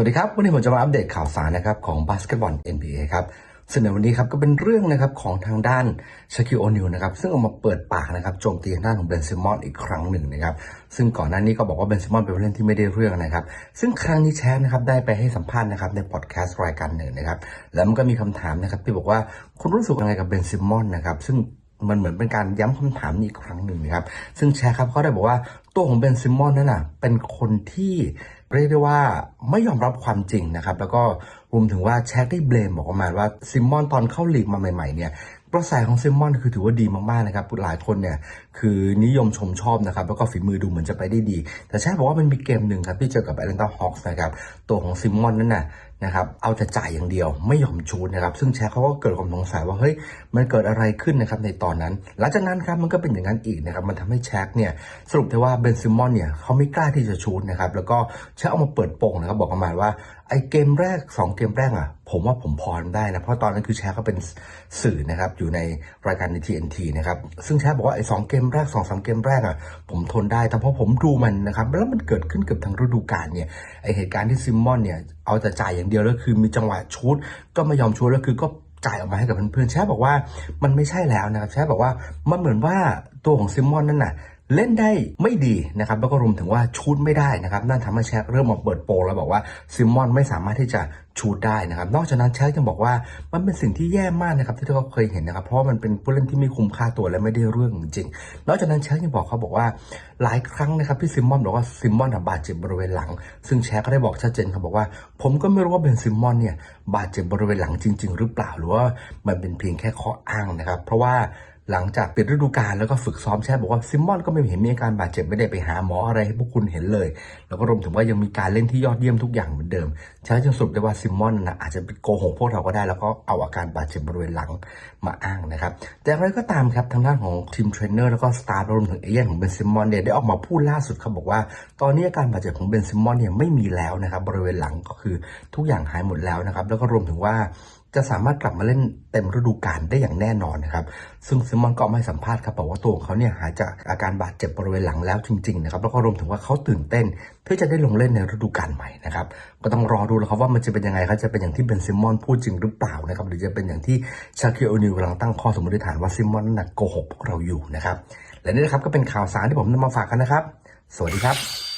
วัสดีครับ วันนี้ผมจะมาอัปเดตข่าวสารนะครับของบาสเกตบอล NBA ครับซึ่งในวันนี้ครับก็เป็นเรื่องนะครับของทางด้านชาคิโอนิวนะครับซึ่งออกมาเปิดปากนะครับโจมตีทางด้านของเบนซิมอนอีกครั้งหนึ่งนะครับซึ่งก่อนหน้านี้ก็บอกว่าเบนซิมอนเป็นผู้เล่นที่ไม่ได้เรื่องนะครับซึ่งครั้งนี้แชร์นะครับได้ไปให้สัมภาษณ์นะครับในพอดแคสต์รายการหนึ่งนะครับแล้วมันก็มีคำถามนะครับที่บอกว่าคุณรู้สึกยังไงกับเบนซิมอนนะครับซึ่งมันเหมือนเป็นการย้ำคำถามนี้อีกครั้งหนึ่งนะครับซึ่งแชร์ครับเขาได้บอกว่าตัวของเบนซิมอนนั่นน่ะเป็นคนที่เรียกได้ว่าไม่ยอมรับความจริงนะครับ แล้วก็รวมถึงว่าแชร์ได้เบลมบอกประมาณว่าซิมมอนตอนเข้าลีกมาใหม่ๆเนี่ยกระแสของซิมมอนคือถือว่าดีมากๆนะครับหลายคนเนี่ยคือนิยมชมชอบนะครับ แล้วก็ฝีมือดูเหมือนจะไปได้ดี แต่แชร์บอกว่ามันมีเกมหนึ่งครับที่เจอกับแอตแลนตาฮอคส์นะครับตัวของซิมมอนนั่นน่ะนะครับเอาแต่จ่ายอย่างเดียวไม่ยอมชูดนะครับ ซึ่งแชร์เขาก็เกิดความสงสัยว่าเฮ้ยมันเกิดอะไรขึ้นนะครับในตอนนั้น หลังจากนั้นครับมันก็เป็นอย่างนั้นอีกนะครับมันทำให้แชร์เนี่ยสรุปได้ว่าเบนซิมอนเนี่ยเขาไม่กล้าที่จะชูดนะครับ แล้วก็แชร์เอามาเปิดโปงนะครับ บอกประมาณว่าไอ้เกมแรก 2 เกมแรกอะ ผมว่าผมพอได้นะ เพราะตอนนั้นคือแชร์เขาเป็นสื่อนะครับ อยู่ในรายการใน TNT นะครับ ซึ่งแชร์บอกว่าไอ้สองเกมแรก2อสเกมแรกอะ ผมทนได้ แต่เพอผมดูมันนะครับ แล้วมันเกิดขึ้นเกือบทั้งฤดูกาลเนี่ย ไอเหตุการณ์ที่ซิมมอนเนี่ย เอาแต่จ่ายอย่างเดียวแล้วคือมีจังหวะชูดก็ไม่ยอมชูดแล้วคือก็จ่ายออกมาให้กับเพื่อนๆแชร์บอกว่ามันไม่ใช่แล้วนะครับ แชร์บอกว่ามันเหมือนว่าตัวของซิมมอนนั่นน่ะ เล่นได้ไม่ดีนะครับแล้วก็รวมถึงว่าชูดไม่ได้นะครับนั่นทำให้แชคเริ่มมาเปิดโปงแล้วบอกว่าซิมมอนไม่สามารถที่จะชูดได้นะครับ นอกจากนั้นแชคยังบอกว่ามันเป็นสิ่งที่แย่มากนะครับที่เราเคยเห็นนะครับ เพราะมันเป็นผู้เล่นที่ไม่คุ้มค่าตัวและไม่ได้เรื่องจริง นอกจากนั้นแชคยังบอกเขาบอกว่าหลายครั้งนะครับที่ซิมมอนบอกว่าซิมมอนบาดเจ็บบริเวณหลัง ซึ่งแชคก็ได้บอกชัดเจนครับบอกว่า ผมก็ไม่รู้ว่าเบนซิมมอนเนี่ยบาดเจ็บบริเวณหลังจริง ๆ หรือเปล่าหรือว่ามันเป็นเพียงแค่ข้ออ้างนะครับ เพราะว่า หลังจากปิดฤดูกาลแล้วก็ฝึกซ้อมแชทบอกว่าซิมมอนก็ไม่เห็นมีอาการบาดเจ็บไม่ได้ไปหาหมออะไรให้พวกคุณเห็นเลย แล้วก็รวมถึงว่ายังมีการเล่นที่ยอดเยี่ยมทุกอย่างเหมือนเดิมแชทจึงสรุปได้ว่าซิมมอนนะอาจจะโกหกพวกเราก็ได้ แล้วก็เอาอาการบาดเจ็บบริเวณหลังมาอ้างนะครับ แต่อย่างไรก็ตามครับทางด้านของทีมเทรนเนอร์แล้วก็สตาฟรวมถึงเอเย่นของเบนซิมมอนเนี่ยได้ออกมาพูดล่าสุดครับบอกว่า ตอนนี้อาการบาดเจ็บของเบนซิมมอนเนี่ยไม่มีแล้วนะครับบริเวณหลังก็คือทุกอย่างหายหมดแล้วนะครับแล้วก็รวมถึงว่า จะสามารถกลับมาเล่นเต็มฤดูกาลได้อย่างแน่นอนนะครับ ซึ่งซิมอนก็ไม่สัมภาษณ์ครับบอกว่าตัวของเขาเนี่ยหายจากอาการบาดเจ็บบริเวณหลังแล้วจริงๆนะครับแล้วก็รวมถึงว่าเขาตื่นเต้นเพื่อจะได้ลงเล่นในฤดูกาลใหม่นะครับก็ต้องรอดูแล้วครับว่ามันจะเป็นยังไงครับจะเป็นอย่างที่เบนซิมอนพูดจริงหรือเปล่านะครับหรือจะเป็นอย่างที่ชาคิโอนิวกำลังตั้งข้อสมมติฐานว่าซิมอนนั้นนะโกหกพวกเราอยู่นะครับและนี่นะครับก็เป็นข่าวสารที่ผมนำมาฝากกันนะครับ สวัสดีครับ